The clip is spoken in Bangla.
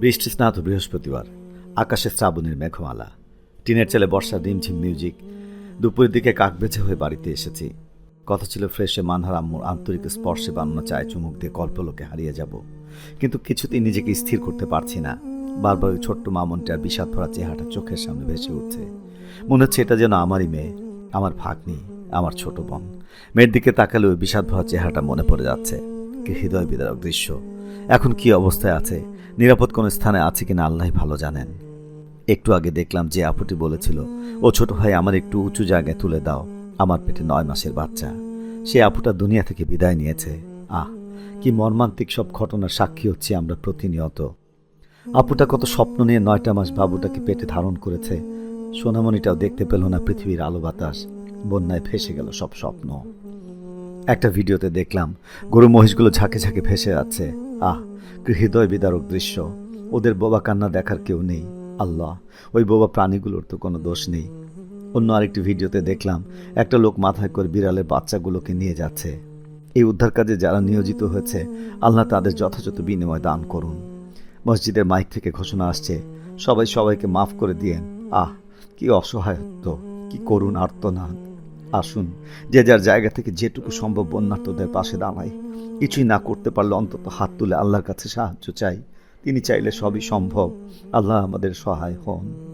বৃষ্টি স্নাত বৃহস্পতিবার, আকাশে শ্রাবণের মেঘমালা, টিনের ছেলে বর্ষার রিমঝিম মিউজিক, দুপুরের দিকে কাক বেছে হয়ে বাড়িতে এসেছি। কথা ছিল ফ্রেশে মানহার আম্মুর আন্তরিক স্পর্শে বানানো চায় চুমুক দিয়ে কল্পলোকে হারিয়ে যাব। কিন্তু কিছুতেই নিজেকে স্থির করতে পারছি না। বারবার ওই ছোট্ট মামনটার বিষাদ ভরা চেহারাটা চোখের সামনে ভেসে উঠছে। মনে হচ্ছে এটা যেন আমারই মেয়ে, আমার ভাগ্নি, আমার ছোট বোন। মেয়ের দিকে তাকালে ওই বিষাদ ভরা চেহারাটা মনে পড়ে যাচ্ছে। কি হৃদয় বিদারক দৃশ্য। এখন কি অবস্থায় আছে? নিরাপদ কোনো স্থানে আছে কিনা আল্লাহ ভালো জানেন। একটু আগে দেখলাম যে আপুটি বলেছিল, ও ছোট ভাই, আমার একটু উঁচু জায়গায় তুলে দাও। আমার পেটে নয় মাসের বাচ্চা। সে আপুটা দুনিয়া থেকে বিদায় নিয়েছে। আহ, কি মর্মান্তিক সব ঘটনার সাক্ষী হচ্ছি আমরা প্রতিনিয়ত। আপুটা কত স্বপ্ন নিয়ে নয়টা মাস বাবুটাকে পেটে ধারণ করেছে। সোনামণিটাও দেখতে পেল না পৃথিবীর আলো বাতাস। বন্যায় ভেসে গেল সব স্বপ্ন। একটা ভিডিওতে দেখলাম, গরু মহিষগুলো ঝাঁকে ঝাঁকে ভেসে যাচ্ছে। আহ হৃদয় বিদারক দৃশ্য। ওদের বোবা কান্না দেখার কেউ নেই। আল্লাহ, ওই বোবা প্রাণীগুলোর তো কোনো দোষ নেই। অন্য আরেকটি ভিডিওতে দেখলাম, একটা লোক মাথায় করে বিড়ালের বাচ্চাগুলোকে নিয়ে যাচ্ছে। এই উদ্ধার কাজে যারা নিয়োজিত হয়েছে, আল্লাহ তাদের যথাযথ বিনিময় দান করুন। মসজিদের মাইক থেকে ঘোষণা আসছে, সবাই সবাইকে মাফ করে দিয়েন। আহ, কি অসহায়ত্ব, কি করুণ আর্তনাদ। আসুন, যে যার জায়গা থেকে যেটুকু সম্ভব বন্যার্থদের পাশে দাঁড়াই কিছুই না করতে পারলে অন্তত হাত তুলে আল্লাহর কাছে সাহায্য চাই। তিনি চাইলে সবই সম্ভব। আল্লাহ আমাদের সহায় হন।